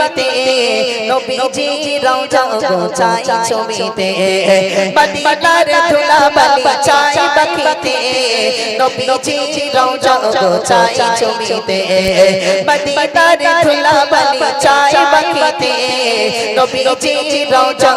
বাকিতে নবীজি রওজা গো চাই ছবিতে মদিনার ধুলা বালি চাই বাকিতে নবীজি রওজা গো চাই ছবিতে মদিনার ধুলা বালি চাই বাকিতে নবীজি রওজা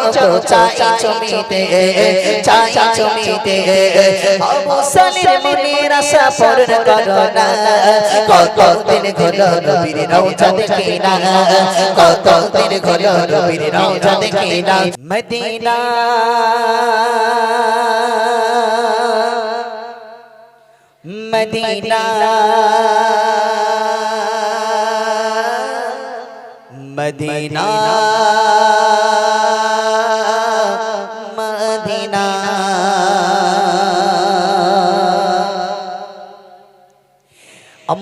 কত দিন দিন হলো নবীর রওজা দেখি না মদিনা মদিনা মদিনা মদিনা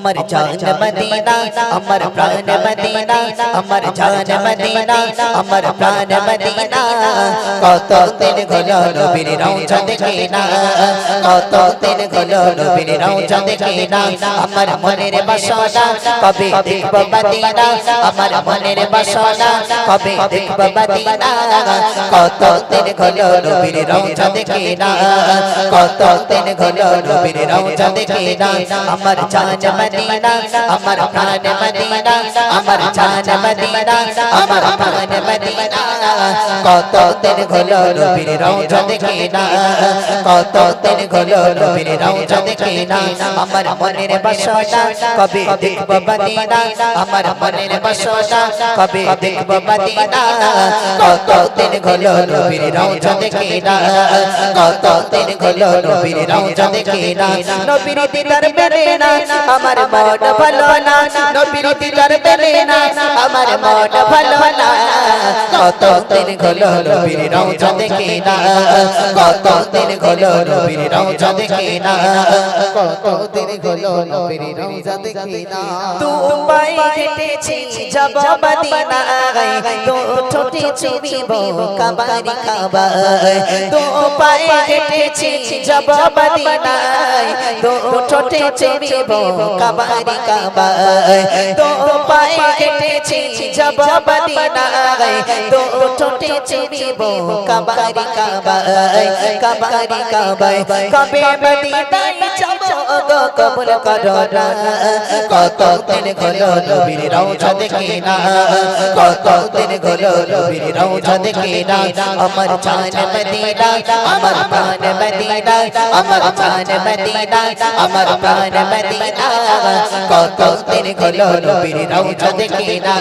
अमर जान मदीना अमर प्राण मदीना अमर जान मदीना अमर प्राण मदीना কত দিন হলো নবীর রওজা দেখি না কত দিন হলো নবীর রওজা দেখি না আমার মনের বাসনা কবে দেখব মদিনা আমার মনের বাসনা কবে দেখব মদিনা কত দিন হলো নবীর রওজা দেখি না কত দিন হলো নবীর রওজা দেখি না আমার জান মদিনা, আমার প্রাণ মদিনা, আমার জান মদিনা, আমার প্রাণ মদিনা। কত দিন হলো নবীর রওজা দেখি কত দিন হলো নবীর রওজা দেখি না। মনের বাসনা কবে দেখব মদিনা, আমার মনের বাসনা কবে দেখব মদিনা। কত দিন হলো নবীর রওজা দেখি কত দিন হলো নবীর রওজা দেখি নবীর দিদার পেলে না, আমার মন ভালো না, নবীর দিদার পেলে না। আমার মন ভালো না কত দিন হলো নবীর রওজা দেখি না। কত দিন হলো নবীর রওজা দেখি না। কত দিন হলো নবীর রওজা দেখি না। পাই হেঁটেছি, যাব মদিনায়। তো ঠোঁটে চুবিব কাবারি কাবায়। তো পাই হেঁটেছি, যাব মদিনায়। তো ঠোঁটে চুবিব কাবারি কাবায় তো পাই কেটেছি যাব মদিনায় তো ঠোঁটে চুবিব কাবারি কাবায় কাবারি কাবায় কবে মদিনায় গো কবুল করো না। কত দিন হলো নবীর রওজা দেখি না। কত দিন হলো নবীর রওজা দেখি না। আমার জান মদিনা, আমার প্রাণ মদিনা, আমার জান মদিনা, আমার প্রাণ মদিনা। কত দিন হলো নবীর রওজা দেখি না।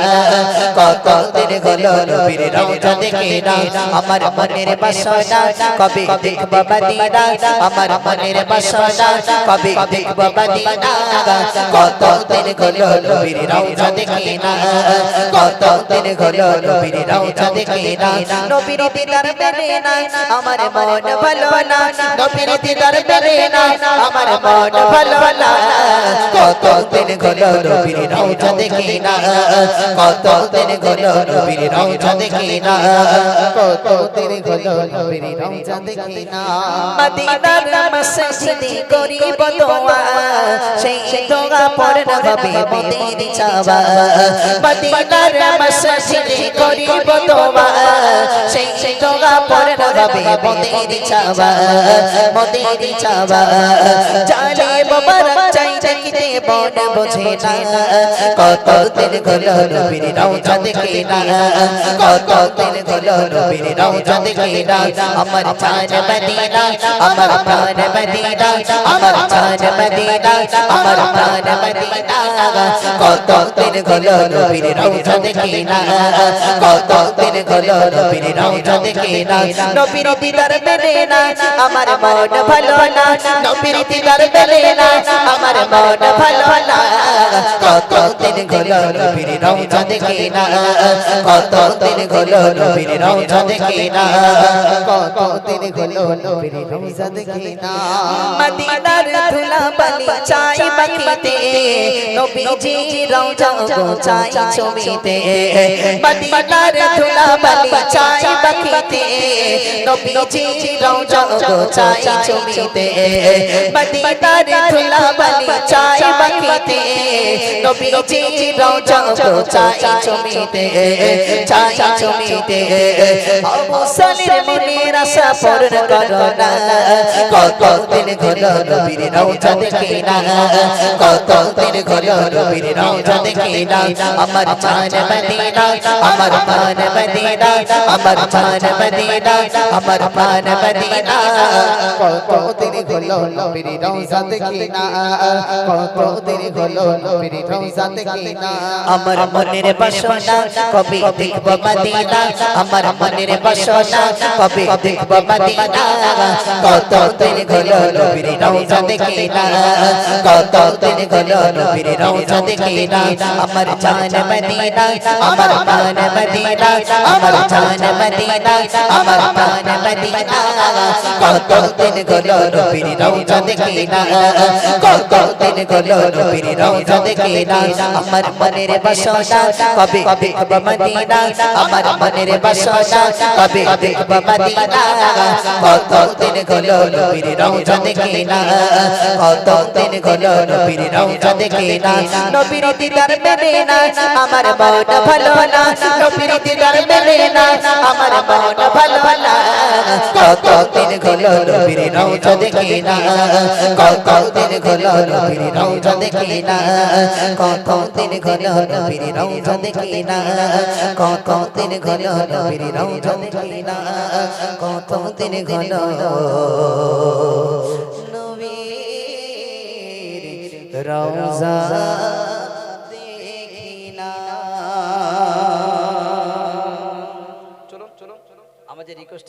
কত দিন হলো নবীর রওজা দেখি না। আমার মনের বাসনা, কবে দেখব মদিনা? আমার মনের বাসনা, কবে দেখব মদিনা, কত দিন হলো নবীর রওজা দেখি না কত দিন হলো নবীর রওজা দেখি না নবীর দিদার পেলে না, আমার মন ভালো না। নবীর দিদার পেলে না, আমার মন ভালো না। কত দিন হলো নবীর রওজা দেখি না কত দিন হলো নবীর রওজা দেখি না কত দিন হলো নবীর রওজা দেখি না মদিনার মসজিদে করিব দোয়া সেই দোয়া পড়ন হবে মোদের চাওয়া। মদিনার মসজিদে করিব দোয়া সেই দোয়া পড়ন হবে মোদের চাওয়া। মোদের চাওয়া। জালে মোবারক চাই দেখিতে মন বোঝে না। কত দিন হলো নবীর রওজা দেখি না। কত দিন হলো নবীর রওজা দেখি না। আমার জান মদিনা আমার প্রাণ মদিনা আমার জান মদিনা আমার প্রাণ মদিনা কত দিন হলো নবীর রওজা দেখি না। কত দিন হলো নবীর রওজা দেখি না। নবীর দিদার পেলে না। আমার মন ভালো না। নবীর দিদার পেলে না। আমার মন ভালো না। কত দিন হলো নবীর রওজা দেখি না। কত দিন নবীর রওজা দেখি না। কত দিন নবীর রওজা দেখি না। মদিনার ধুলা বালি চাই বাকিতে। নবীজি রওজা গো চাই ছবিতে। মদিনার ধুলা বালি চাই বাকিতে। নবীজি রওজা গো চাই ছবিতে। মদিনার ধুলা বালি চাই বাকিতে। নবীজি রওজা চাই চমিতে চাই চমিতে আবু সালির মনের আশা পূরণ করো না। কত দিন হলো নবীর রওজা দেখি না। কত দিন হলো নবীর রওজা দেখি না। আমার জান মদিনা আমার প্রাণ মদিনা আমার জান মদিনা আমার প্রাণ মদিনা। কতদিন হলো নবীর রওজা দেখি না। কতদিন হলো নবীর রওজা দেখি না আমার মনের বাসনা কবে দেখব মদিনা আমার মনের বাসনা কবে দেখব মদিনা কত দিন হলো নবীর রওজা দেখি না কত দিন হলো নবীর রওজা দেখি না আমার জান মদিনা আমার প্রাণ মদিনা আমার জান মদিনা আমার প্রাণ মদিনা কত দিন হলো নবীর রওজা দেখি না কত দিন হলো নবীর রওজা দেখি না আমার মনের বাসনা কবে দেখব মদিনা? আমার মনের বাসনা কবে দেখব মদিনা? কত দিন হলো নবীর রওজা দেখি না কত দিন নবীর রওজা দেখি না নবীর দিদার না আমার মন ভালো না। নবীর দিদার না আমার মন ভালো না। কত দিন নবীর রওজা দেখি না কত দিন নবীর রওজা দেখি না কত দিন ঘন নবীর রওজা দেখি না কত দিন ঘন নবীর রওজা দেখি না কত দিন হলো